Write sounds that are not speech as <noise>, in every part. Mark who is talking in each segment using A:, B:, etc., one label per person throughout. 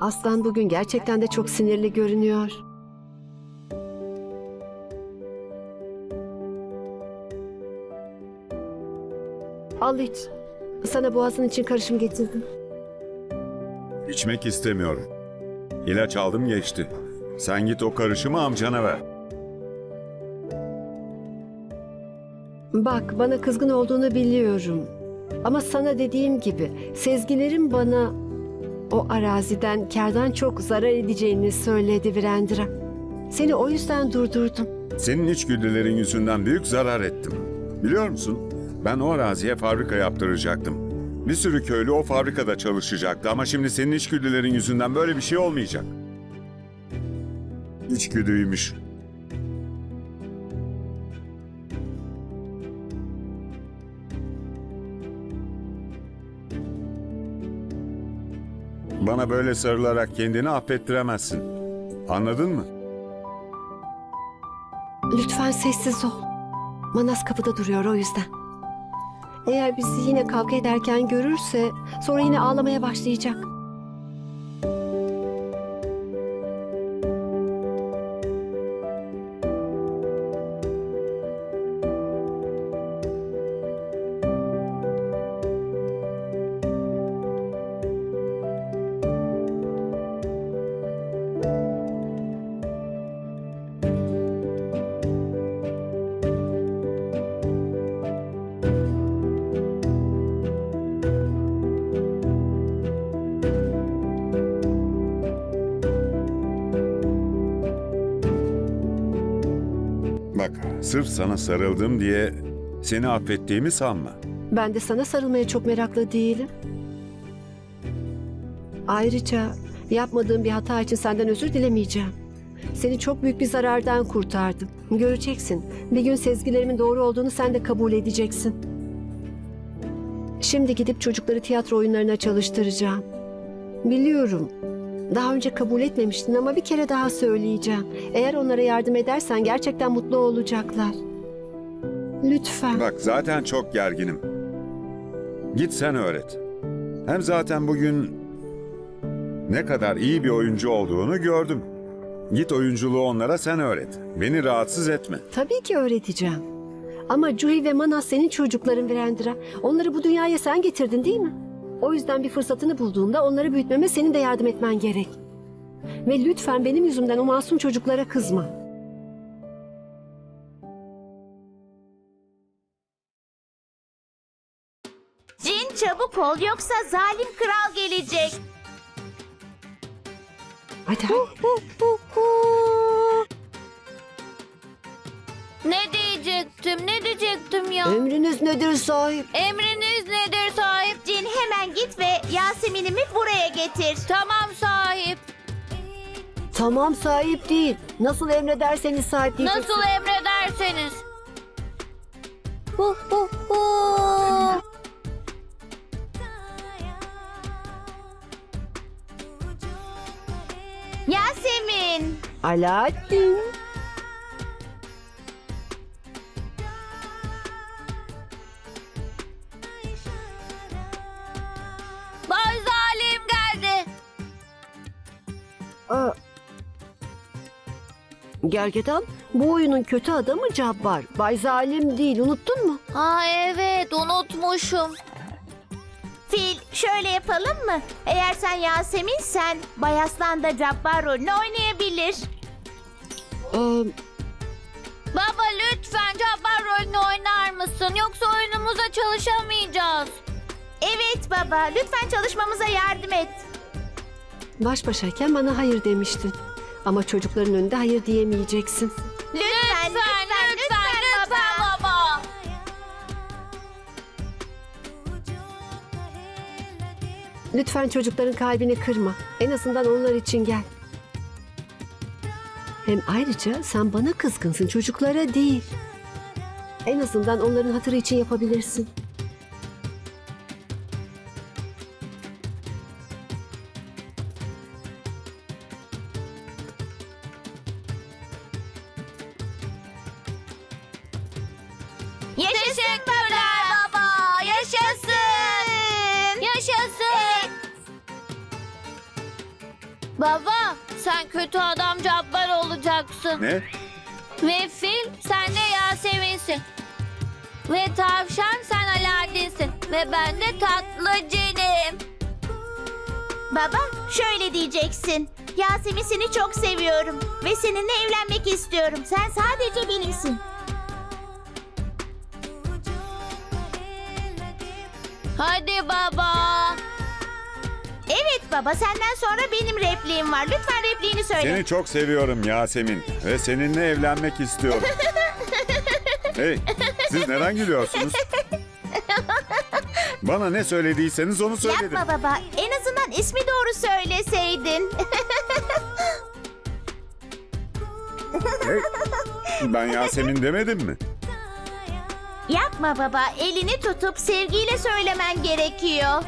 A: Aslan bugün gerçekten de çok sinirli görünüyor. Al iç. Sana boğazın için karışım getirdim.
B: İçmek istemiyorum. İlaç aldım geçti. Sen git o karışımı amcana ver.
A: Bak bana kızgın olduğunu biliyorum. Ama sana dediğim gibi sezgilerim bana o araziden kardan çok zarar edeceğini söyledi Virendra. Seni o yüzden durdurdum.
B: Senin içgüdülerin yüzünden büyük zarar ettim. Biliyor musun? Ben o araziye fabrika yaptıracaktım. Bir sürü köylü o fabrikada çalışacaktı ama şimdi senin içgüdülerin yüzünden böyle bir şey olmayacak. İçgüdüymüş. Bana böyle sarılarak kendini affettiremezsin. Anladın mı?
A: Lütfen sessiz ol. Manas kapıda duruyor o yüzden. Eğer bizi yine kavga ederken görürse sonra yine ağlamaya başlayacak.
B: Sırf sana sarıldım diye seni affettiğimi sanma.
A: Ben de sana sarılmaya çok meraklı değilim. Ayrıca yapmadığım bir hata için senden özür dilemeyeceğim. Seni çok büyük bir zarardan kurtardım. Göreceksin. Bir gün sezgilerimin doğru olduğunu sen de kabul edeceksin. Şimdi gidip çocukları tiyatro oyunlarına çalıştıracağım. Biliyorum. Daha önce kabul etmemiştin ama bir kere daha söyleyeceğim. Eğer onlara yardım edersen gerçekten mutlu olacaklar. Lütfen.
B: Bak zaten çok gerginim. Git sen öğret. Hem zaten bugün ne kadar iyi bir oyuncu olduğunu gördüm. Git oyunculuğu onlara sen öğret. Beni rahatsız etme.
A: Tabii ki öğreteceğim. Ama Cuhi ve Manas senin çocukların Virendra. Onları bu dünyaya sen getirdin değil mi? O yüzden bir fırsatını bulduğumda onları büyütmeme senin de yardım etmen gerek. Ve lütfen benim yüzümden o masum çocuklara kızma.
C: Cin çabuk ol yoksa zalim kral gelecek.
A: Hadi.
C: Ne diyecektim ne diyecektim ya?
A: Emriniz nedir sahip?
C: Emriniz git ve Yasemin'imi buraya getir. Tamam sahip.
A: Tamam sahip değil. Nasıl emrederseniz sahip diyeceksin.
C: Nasıl emrederseniz. Hu hu hu. Yasemin.
A: Alaaddin. Aa. Gergedan, bu oyunun kötü adamı Cabbar. Bay Zalim değil, unuttun mu?
C: Aa evet unutmuşum. Fil şöyle yapalım mı? Eğer sen Yasemin'sen Bayaslan da Cabbar rolünü oynayabilir.
A: Ee,
C: Baba lütfen Cabbar rolünü oynar mısın? Yoksa oyunumuza çalışamayacağız. Evet baba lütfen çalışmamıza yardım et.
A: Baş başayken bana hayır demiştin. Ama çocukların önünde hayır diyemeyeceksin.
C: Lütfen lütfen lütfen, lütfen baba.
A: Lütfen çocukların kalbini kırma. En azından onlar için gel. Hem ayrıca sen bana kızgınsın, çocuklara değil. En azından onların hatırı için yapabilirsin.
C: Teşekkürler baba. Yaşasın. Yaşasın. Baba sen kötü adam Cabbar olacaksın.
B: Ne?
C: Ve fil sen de Yasemin'sin. Ve tavşan sen Alaaddin'sin. Ve ben de tatlıcinim.
D: Baba şöyle diyeceksin. Yasemin seni çok seviyorum ve seninle evlenmek istiyorum. Sen sadece benimsin.
C: Hadi baba.
D: Evet baba senden sonra benim repliğim var. Lütfen repliğini söyle.
B: Seni çok seviyorum Yasemin ve seninle evlenmek istiyorum. <laughs> hey, siz neden gülüyorsunuz? Bana ne söylediyseniz onu söyledim.
D: Yapma baba. En azından ismi doğru söyleseydin.
B: Hey, ben Yasemin demedim mi?
D: Yapma baba. Elini tutup sevgiyle söylemen gerekiyor.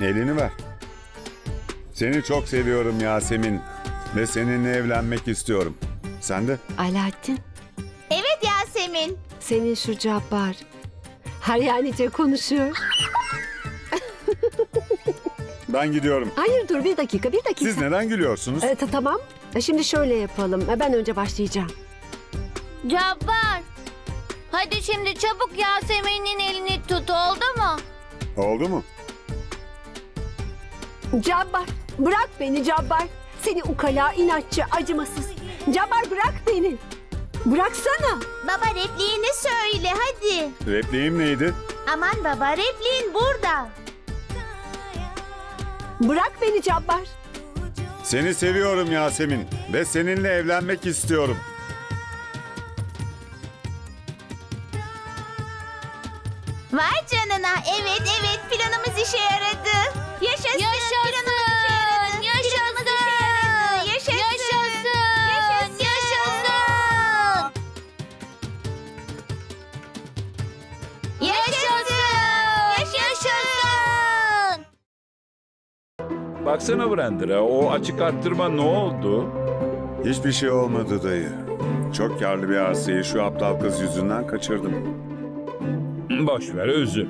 B: Elini ver. Seni çok seviyorum Yasemin ve seninle evlenmek istiyorum. Sen de?
A: Alaaddin,
D: Evet Yasemin.
A: senin şu cabbar. Haryanice konuşuyor.
B: Ben gidiyorum.
A: Hayır dur bir dakika, bir dakika.
B: Siz neden gülüyorsunuz?
A: E, ta- tamam. E, Şimdi şöyle yapalım. E, Ben önce başlayacağım.
C: Cabbar. Hadi şimdi çabuk Yasemin'in elini tut oldu mu?
B: Oldu mu?
A: Cabbar, bırak beni Cabbar. Seni ukala, inatçı, acımasız. Cabbar bırak beni. Bıraksana.
D: Baba repliğini söyle hadi.
B: Repliğim neydi?
D: Aman baba repliğin burada.
A: Bırak beni Cabbar.
B: Seni seviyorum Yasemin ve seninle evlenmek istiyorum.
D: Vay canına. Evet evet planımız işe yaradı. Yaşasın. Planımız
E: Baksana Brandra, o açık arttırma ne oldu?
B: Hiçbir şey olmadı dayı. Çok karlı bir arsayı şu aptal kız yüzünden kaçırdım.
E: Boş ver, üzüm.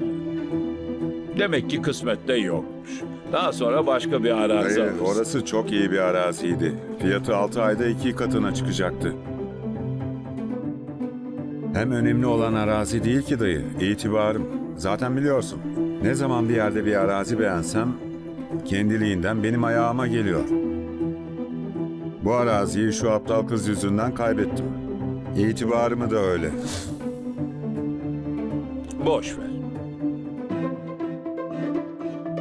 E: Demek ki kısmette yokmuş. Daha sonra başka bir arazi
B: Dayı,
E: alırız.
B: orası çok iyi bir araziydi. Fiyatı 6 ayda iki katına çıkacaktı. Hem önemli olan arazi değil ki dayı, itibarım. Zaten biliyorsun, ne zaman bir yerde bir arazi beğensem, kendiliğinden benim ayağıma geliyor. Bu araziyi şu aptal kız yüzünden kaybettim. İtibarımı da öyle.
E: Boş ver.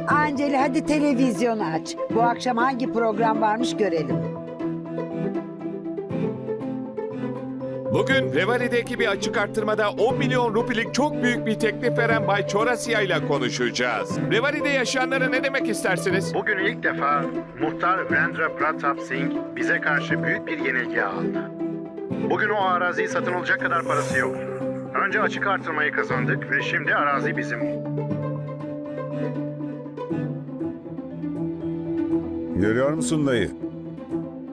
F: Anceli hadi televizyonu aç. Bu akşam hangi program varmış görelim.
G: Bugün Revali'deki bir açık arttırmada 10 milyon rupilik çok büyük bir teklif veren Bay Çorasya ile konuşacağız. Revali'de yaşayanlara ne demek istersiniz?
H: Bugün ilk defa muhtar Vendra Pratap Singh bize karşı büyük bir yenilgi aldı. Bugün o araziyi satın alacak kadar parası yok. Önce açık artırmayı kazandık ve şimdi arazi bizim.
B: Görüyor musun dayı?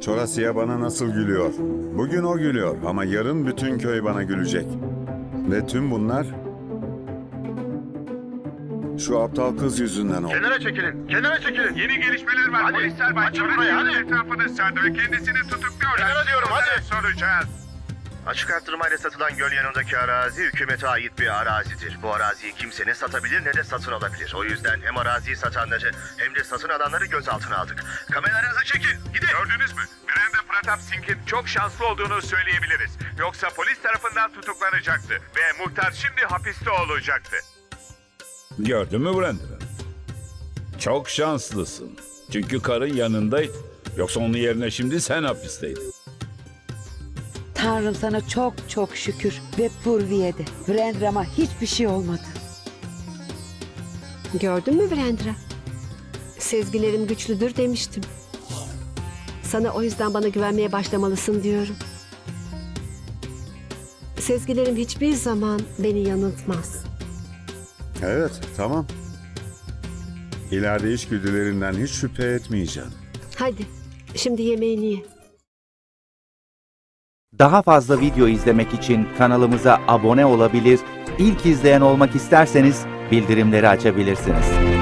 B: Çorasya bana nasıl gülüyor. Bugün o gülüyor ama yarın bütün köy bana gülecek. Ve tüm bunlar şu aptal kız yüzünden oldu.
H: Kenara çekilin, kenara çekilin. Yeni gelişmeler var. Polisler Bay Çorasya'nın etrafını sardı ve kendisini tutukluyorlar. Kenara diyorum hadi. Soracağız. Açık arttırmayla satılan göl yanındaki arazi hükümete ait bir arazidir. Bu araziyi kimse ne satabilir ne de satın alabilir. O yüzden hem araziyi satanları hem de satın alanları gözaltına aldık. Kameralarınızı çekin. Gidin.
G: Gördünüz mü? Pratap Singh'in çok şanslı olduğunu söyleyebiliriz. Yoksa polis tarafından tutuklanacaktı ve muhtar şimdi hapiste olacaktı.
E: Gördün mü Brandra? Çok şanslısın. Çünkü karın yanındaydı. Yoksa onun yerine şimdi sen hapisteydin.
F: Tanrım sana çok çok şükür ve Purvi'ye de. Brandram'a hiçbir şey olmadı.
A: Gördün mü Brandra? Sezgilerim güçlüdür demiştim. Sana o yüzden bana güvenmeye başlamalısın diyorum. Sezgilerim hiçbir zaman beni yanıltmaz.
B: Evet, tamam. İleride içgüdülerinden hiç şüphe etmeyeceğim.
A: Hadi, şimdi yemeğini ye.
I: Daha fazla video izlemek için kanalımıza abone olabilir, ilk izleyen olmak isterseniz bildirimleri açabilirsiniz.